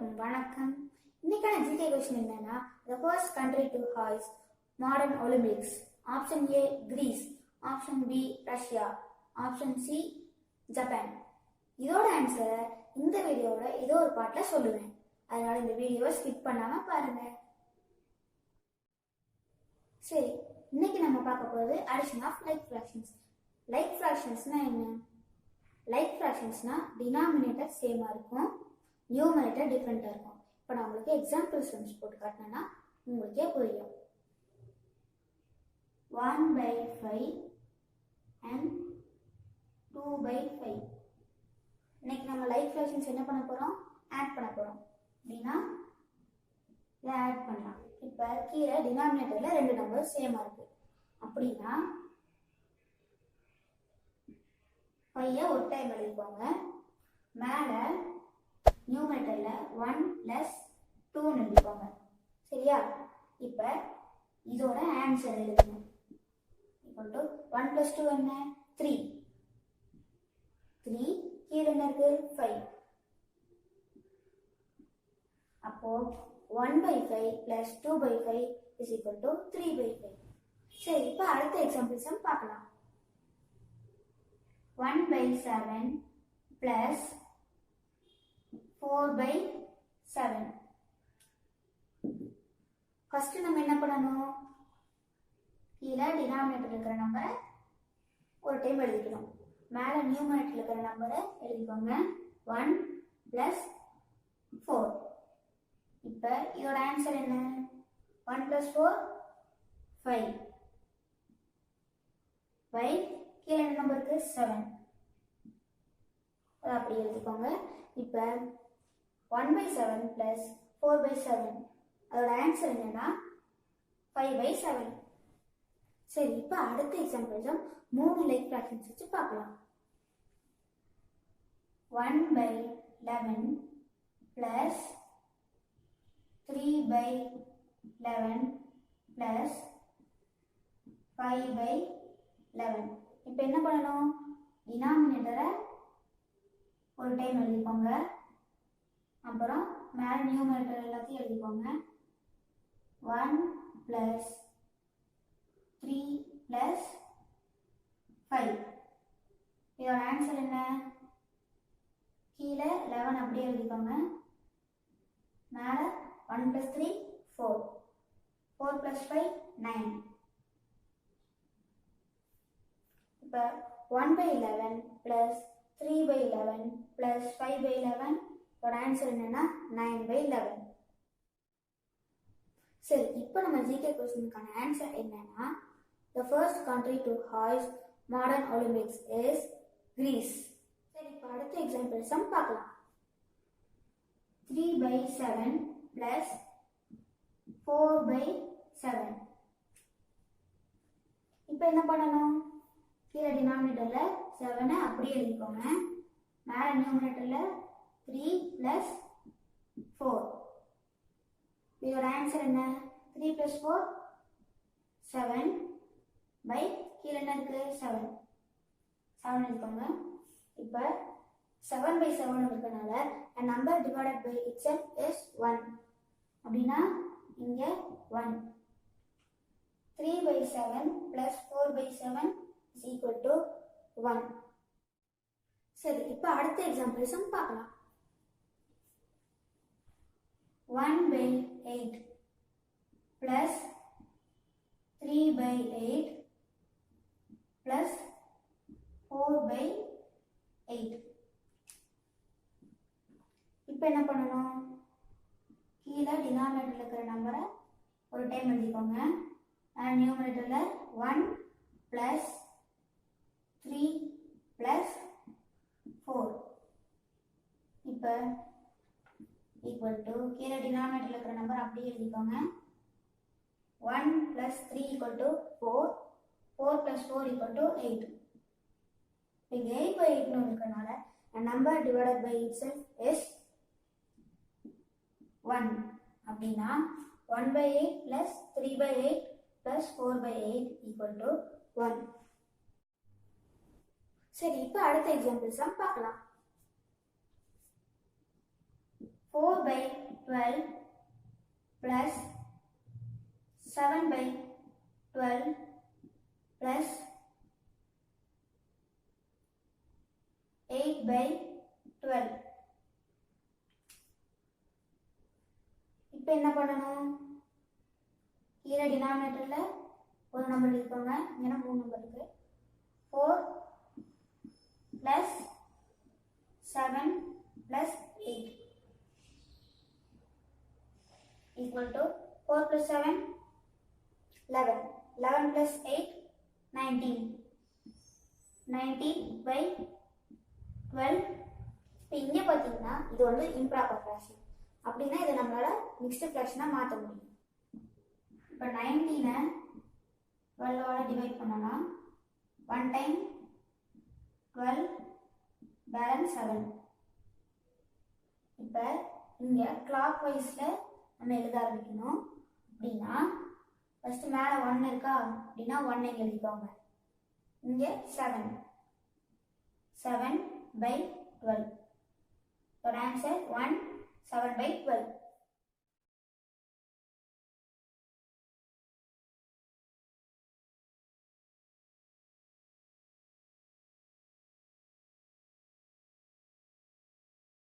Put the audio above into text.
அனைவருக்கும் வணக்கம். இன்னைக்கான ஜிகே கொஸ்டின் என்னன்னா the first country to host modern Olympics option A Greece option B Russia option C Japan இதோட ஆன்சரை இந்த வீடியோவோட ஏதோ ஒரு பாட்டில் சொல்லுவேன். அதனால இந்த வீடியோவை ஸ்கிப் பண்ணாம பாருங்க. சரி இன்னைக்கு நம்ம பார்க்க போகிறது addition of like fractions like ஃப்ராக்ஷன்ஸ்னா என்ன? லைக் ஃப்ராக்ஷன்ஸ்னா டினாமினேட்டர் சேமாக இருக்கும். நியூமரேட்டர் டிஃப்ரெண்ட்டாக இருக்கும். இப்போ நான் உங்களுக்கு எக்ஸாம்பிள் சென்ஸ் போட்டு காட்டினேன்னா உங்களுக்கே புரியும். One by five and two by five இன்னைக்கு நம்ம லைஃப் ஃப்ராக்ஷன்ஸ் என்ன பண்ண போகிறோம் ஆட் பண்ண போகிறோம் அப்படின்னா இதை ஆட் பண்ணலாம். இப்போ கீழே டினாமினேட்டரில் ரெண்டு நம்பர் சேமாக இருக்குது அப்படின்னா ஃபையை ஒரு டைம் எழுதிக்கோங்க. மேலே நியூமேட்டரில் ஒன் ப்ளஸ் டூன்னு எழுதிக்கோங்க. சரியா? இப்போ இதோட ஆன்சர் எழுதுங்க. டு ஒன் ப்ளஸ் டூ என்ன? த்ரீ த்ரீ கீழே என்ன இருக்கு? ஃபைவ் அப்போ one by five plus two by five is equal to three by five சரி இப்போ அடுத்த எக்ஸாம்பிள்ஸும் பார்க்கலாம். One by seven plus four by seven first நம்ம என்ன பண்ணணும்? கீழே டினாமினேட்டர் இருக்கிற நம்பரை ஒரு டைம் எழுதிக்கணும். மேலே நியூமரேட்டர் இருக்கிற நம்பரை எழுதிக்கோங்க. ஒன் ப்ளஸ் ஃபோர் இப்போ இதோட ஆன்சர் என்ன? One plus four five five கீழே நம்பருக்கு நம்பர் செவன் அப்படி எழுதிக்கோங்க. இப்போ one by seven plus four by seven அதோட ஆன்சர் என்னன்னா ஃபைவ் பை செவன் சரி இப்போ அடுத்த எக்ஸாம்பிள்ஸும் மூணு லைக் ஃப்ராக்ஷன்ஸ் வச்சு பார்க்கலாம். One by eleven plus three by eleven plus five by eleven இப்போ என்ன பண்ணணும்? டினாமினேட்டரை ஒரு டைம் எழுதிக்கோங்க. அப்புறம் மேலே நியூமரேட்டர் எல்லாத்தையும் எழுதிக்கோங்க. One plus three plus five இதோட ஆன்சர் என்ன? கீழே லெவன் அப்படியே எழுதிக்கோங்க. மேலே one plus three four four plus five nine இப்போ one by eleven plus three by eleven plus five by eleven இதோட ஆன்சர் என்னன்னா நைன் பை லெவன் சரி இப்போ நம்ம ஜிகே கொஸ்டினுக்கான ஆன்சர் என்னன்னா the first country to hoist modern Olympics is Greece சரி இப்போ அடுத்த எக்ஸாம்பிள் சம் பார்க்கலாம். Three by seven plus four by seven இப்போ என்ன பண்ணணும்? கீழே டினாமினேட்டரில் செவனை அப்படியே எழுதிக்கோங்க. மேலே நியூமினேட்டரில் த்ரீ ப்ளஸ் ஃபோர் இதோட ஆன்சர் என்ன? Three plus four seven by கீழே என்ன இருக்கு? செவன் செவன் எழுதிக்கோங்க இப்போ செவன் பை செவன் இருக்கனால number divided by its is one அப்படின்னா இங்கே one three by seven plus four by seven is equal to one சரி இப்போ அடுத்த எக்ஸாம்பிள்ஸும் பார்க்கலாம். 1 by 8 plus 3 by 8 plus 4 by 8 இப்போ என்ன பண்ணணும்? கீழே டினாமினேட்டரில் இருக்கிற நம்பரை ஒரு டைம் எழுதிக்கோங்க. நியூமரேட்டரில் one plus three plus four இப்போ ஈக்குவல் டு கீழே டினாமினேட்டரில் இருக்கிற நம்பர் அப்படியே எழுதிக்கோங்க. One plus three equal to four four plus four equal to eight இங்கே எயிட் பை எயிட்னு இருக்கிறனால number divided by itself is one அப்படின்னா one by eight plus three by eight plus four by eight equal to one சரி இப்போ அடுத்த எக்ஸாம்பிள்ஸ்லாம் பார்க்கலாம். 4 by 12 plus 7 by 12 plus 8 by 12 இப்போ என்ன பண்ணணும்? கீழே டினாமினேட்டரில் ஒரு நம்பர் இருக்கோங்க இங்கே மூணு நம்பர் இருக்கு? Four plus seven plus eight equal to four plus seven eleven eleven plus eight nineteen nineteen by twelve இப்போ இங்கே பார்த்தீங்கன்னா இது வந்து இம்ப்ராப்பர் ஃப்ராக்ஷன் அப்படின்னா இதை நம்மளால் மிக்ஸ்டு ஃப்ராக்ஷனாக மாற்ற முடியும். இப்போ நைன்டீனை டுவெல்லோட டிவைட் பண்ணலாம் one time twelve balance seven இப்போ இங்கே கிளாக் வைஸில் நம்ம எழுத ஆரம்பிக்கணும் அப்படின்னா ஃபஸ்ட்டு மேலே ஒன் இருக்கா அப்படின்னா ஒன் இங்கே எழுதிக்கோங்க இங்கே seven seven by 12. So answer 1 7 by 12.